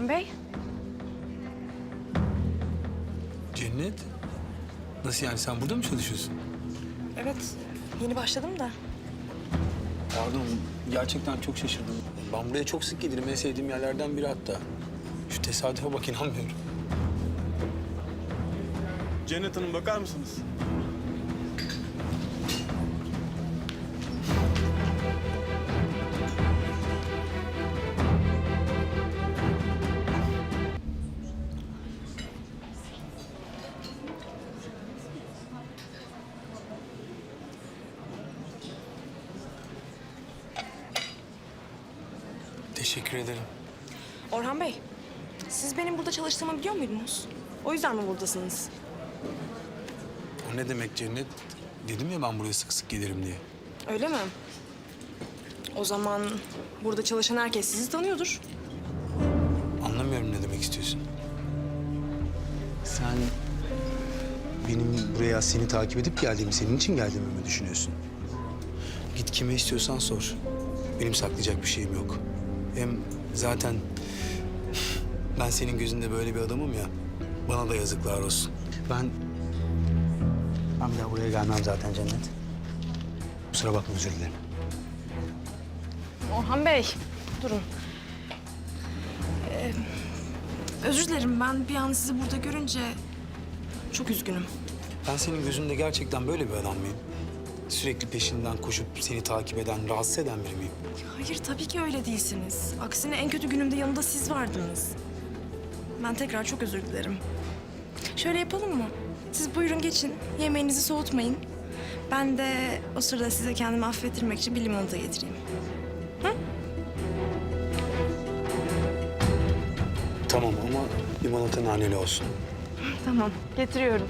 Orhan Bey? Cennet? Nasıl yani sen burada mı çalışıyorsun? Evet, yeni başladım da. Pardon, gerçekten çok şaşırdım. Ben buraya çok sık gelirim. En sevdiğim yerlerden biri hatta. Şu tesadüfe bak inanmıyorum. Cennet Hanım bakar mısınız? Teşekkür ederim. Orhan Bey, siz benim burada çalıştığımı biliyor muydunuz? O yüzden mi buradasınız? O ne demek Cennet? Dedim ya ben buraya sık sık gelirim diye. Öyle mi? O zaman burada çalışan herkes sizi tanıyordur. Anlamıyorum ne demek istiyorsun. Sen benim buraya seni takip edip geldiğimi, senin için geldiğimi mi düşünüyorsun? Git kime istiyorsan sor. Benim saklayacak bir şeyim yok. Hem zaten ben senin gözünde böyle bir adamım ya. Bana da yazıklar olsun. Ben... Ben bir daha buraya gelmem zaten Cennet. Kusura bakma özür dilerim. Orhan Bey, durun. Ee, özür dilerim, ben bir an sizi burada görünce çok üzgünüm. Ben senin gözünde gerçekten böyle bir adam mıyım? Sürekli peşinden koşup seni takip eden, rahatsız eden biri miyim? Hayır, tabii ki öyle değilsiniz. Aksine en kötü günümde yanımda siz vardınız. Ben tekrar çok özür dilerim. Şöyle yapalım mı? Siz buyurun geçin, yemeğinizi soğutmayın. Ben de o sırada size kendimi affettirmek için bir limonata getireyim. Tamam ama limonata naneli olsun. Tamam, getiriyorum.